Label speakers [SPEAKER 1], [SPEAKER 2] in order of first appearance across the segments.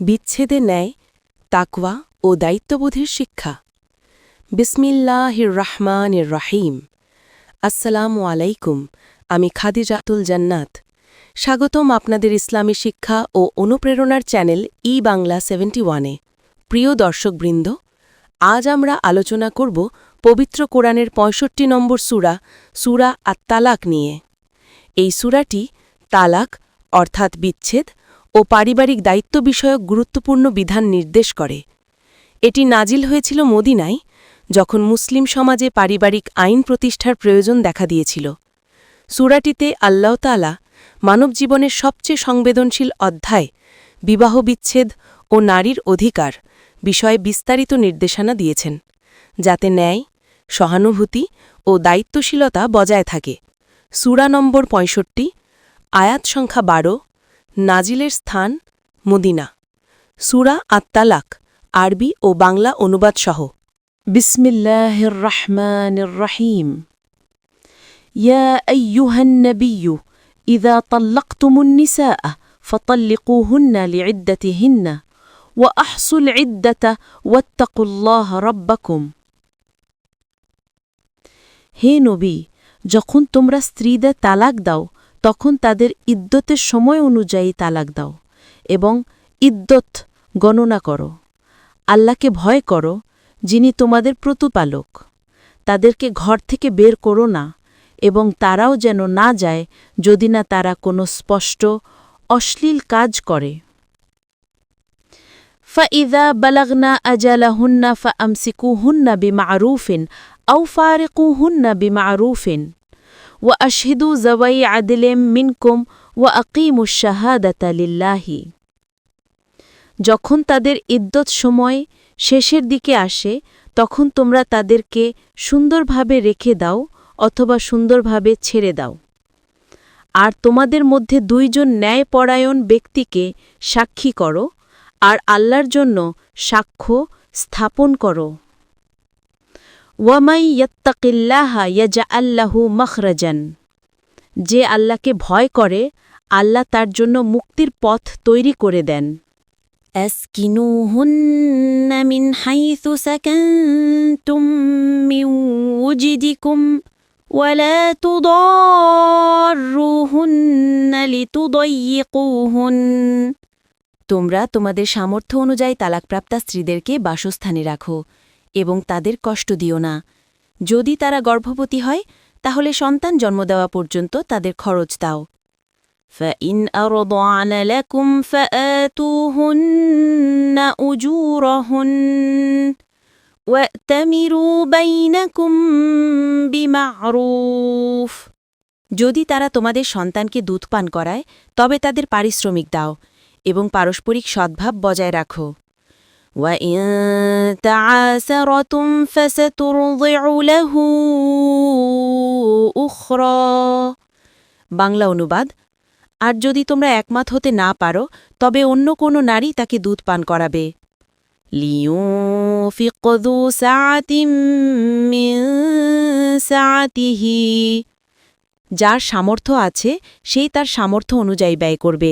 [SPEAKER 1] বিচ্ছেদে ন্যায়, তাকওয়া ও দায়িত্ববোধের শিক্ষা। বিসমিল্লাহির রহমানির রাহিম আসসালামু আলাইকুম। আমি খাদিজাতুল জান্নাত। স্বাগতম আপনাদের ইসলামী শিক্ষা ও অনুপ্রেরণার চ্যানেল ই বাংলা সেভেন্টি ওয়ানে প্রিয় দর্শকবৃন্দ, আজ আমরা আলোচনা করব পবিত্র কোরআনের পঁয়ষট্টি নম্বর সূরা সূরা আত্মালাক নিয়ে। এই সুরাটি তালাক, অর্থাৎ বিচ্ছেদ ও পারিবারিক দায়িত্ব বিষয়ক গুরুত্বপূর্ণ বিধান নির্দেশ করে। এটি নাজিল হয়েছিল মদিনায়, যখন মুসলিম সমাজে পারিবারিক আইন প্রতিষ্ঠার প্রয়োজন দেখা দিয়েছিল। সূরাটিতে আল্লাহ তালা মানব জীবনের সবচেয়ে সংবেদনশীল অধ্যায়, বিবাহ বিচ্ছেদ ও নারীর অধিকার বিষয়ে বিস্তারিত নির্দেশনা দিয়েছেন, যাতে ন্যায়, সহানুভূতি ও দায়িত্বশীলতা বজায় থাকে। সূরা নম্বর পঁয়ষট্টি, আয়াত সংখ্যা বারো নাজিলের স্থান মদিনা সূরা আত্মালাক আরবি ও বাংলা অনুবাদ সহ
[SPEAKER 2] بسم الله الرحمن الرحيم يا ايها النبي اذا طلقتم النساء فطلقوهن لعدتهن واحصوا العده واتقوا الله ربكم হে নবী যখন তোমরা স্ত্রীদের তালাক দাও তখন তাদের ইদ্যতের সময় অনুযায়ী তালাক দাও এবং ইদ্যত গণনা করো। আল্লাহকে ভয় করো, যিনি তোমাদের প্রতুপালক। তাদেরকে ঘর থেকে বের করো না এবং তারাও যেন না যায় যদি না তারা কোনো স্পষ্ট, অশ্লীল কাজ করে। ফাইদা বালাগনা আজালাহুন্না ফা আমসিকুহুন্না বিমা আরুফিন আউ ফারেকুহুন্না বিমা আরুফিন ওয়া আশহিদু জওয়াই আদিলেম মিনকুম ওয়া আকিমুসাহাদাতালিল্লাহি যখন তাদের ইদ্যত সময় শেষের দিকে আসে, তখন তোমরা তাদেরকে সুন্দরভাবে রেখে দাও অথবা সুন্দরভাবে ছেড়ে দাও। আর তোমাদের মধ্যে দুইজন ন্যায়পরায়ণ ব্যক্তিকে সাক্ষী করো, আর আল্লাহর জন্য সাক্ষ্য স্থাপন করো। ওয়ামাই ইয়াত্তাকিল্লাহা ইয়াজা আল্লাহু মখরাজান যে আল্লাহকে ভয় করে আল্লাহ তার জন্য মুক্তির পথ তৈরি করে দেন
[SPEAKER 3] أسكنوهن من حيث سكنتم من وجدكم ولا تضاروهن لتضيقوهن তোমরা তোমাদের সামর্থ্য অনুযায়ী তালাকপ্রাপ্তা স্ত্রীদেরকে বাসস্থানে রাখো এবং তাদের কষ্ট দিও না যদি তারা গর্ভবতী হয় তাহলে সন্তান জন্ম দেওয়া পর্যন্ত তাদের খরচ দাও فإن أرضعن لكم فآتوهن أجورهن وأتمروا بينكم بمعروف যদি তারা তোমাদের সন্তানকে দুধ পান করায় তবে তাদের পারিশ্রমিক দাও এবং পারস্পরিক সদ্ভাব বজায় রাখো وإن تعاسرتم فسترضع له أخرى বাংলা অনুবাদ আর যদি তোমরা একমত হতে না পারো তবে অন্য কোনো নারী তাকে দুধ পান করাবে لينفق ذو سعة من سعته যার সামর্থ্য আছে সেই তার সামর্থ্য অনুযায়ী ব্যয় করবে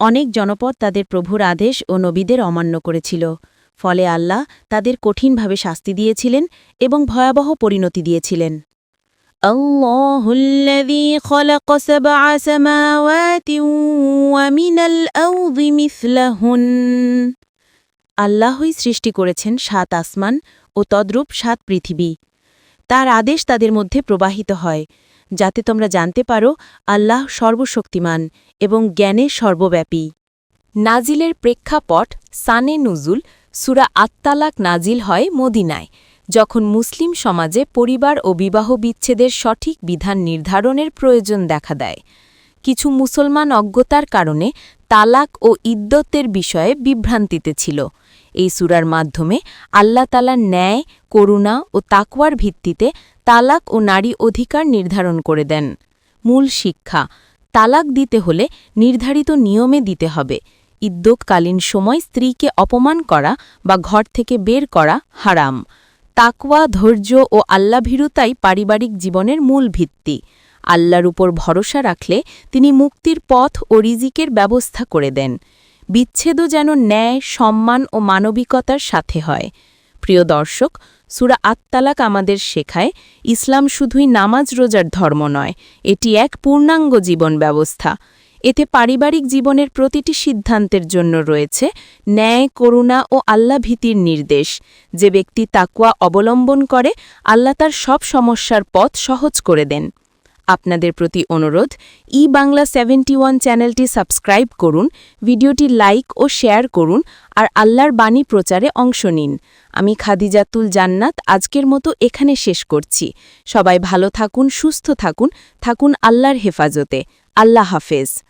[SPEAKER 3] অনেক জনপদ তাদের প্রভুর আদেশ ও নবীদের অমান্য করেছিল ফলে আল্লাহ তাদের কঠিনভাবে শাস্তি দিয়েছিলেন এবং ভয়াবহ পরিণতি দিয়েছিলেন الله الذي خلق سبع سماوات ومن الأرض مثلهن আল্লাহই সৃষ্টি করেছেন সাত আসমান ও তদ্রূপ সাত পৃথিবী তার আদেশ তাদের মধ্যে প্রবাহিত হয় যাতে তোমরা জানতে পারো আল্লাহ সর্বশক্তিমান এবং জ্ঞানে সর্বব্যাপী।
[SPEAKER 1] নাজিলের প্রেক্ষাপট সানে নুজুল সুরা আত্মালাক নাজিল হয় মদিনায়, যখন মুসলিম সমাজে পরিবার ও বিবাহ বিচ্ছেদের সঠিক বিধান নির্ধারণের প্রয়োজন দেখা দেয়। কিছু মুসলমান অজ্ঞতার কারণে তালাক ও ইদ্যতের বিষয়ে বিভ্রান্তিতে ছিল।
[SPEAKER 3] এই সুরার মাধ্যমে আল্লাহ তালার ন্যায়, করুণা ও তাকওয়ার ভিত্তিতে তালাক ও নারী অধিকার নির্ধারণ করে দেন। মূল শিক্ষা, তালাক দিতে হলে নির্ধারিত নিয়মে দিতে হবে। ইদ্যোগকালীন সময় স্ত্রীকে অপমান করা বা ঘর থেকে বের করা হারাম। তাকওয়া, ধৈর্য ও আল্লাভীরুতাই পারিবারিক জীবনের মূল ভিত্তি। আল্লাহর উপর ভরসা রাখলে তিনি মুক্তির পথ ও রিজিকের ব্যবস্থা করে দেন। বিচ্ছেদও যেন ন্যায়, সম্মান ও মানবিকতার সাথে হয়। প্রিয় দর্শক, সুরা আত্মালাক আমাদের শেখায়, ইসলাম শুধুই নামাজ রোজার ধর্ম নয়, এটি এক পূর্ণাঙ্গ জীবন ব্যবস্থা। এতে পারিবারিক জীবনের প্রতিটি সিদ্ধান্তের জন্য রয়েছে ন্যায়, করুণা ও আল্লাভীতির নির্দেশ। যে ব্যক্তি তাকুয়া অবলম্বন করে, আল্লাহ তার সব সমস্যার পথ সহজ করে দেন। আপনাদের প্রতি অনুরোধ ই বাংলা সেভেন্টি চ্যানেলটি সাবস্ক্রাইব করুন, ভিডিওটি লাইক ও শেয়ার করুন, আর আল্লাহর বাণী প্রচারে অংশ নিন। আমি খাদিজাতুল জান্নাত আজকের মতো এখানে শেষ করছি। সবাই ভালো থাকুন, সুস্থ থাকুন থাকুন আল্লাহর হেফাজতে। আল্লাহ হাফেজ।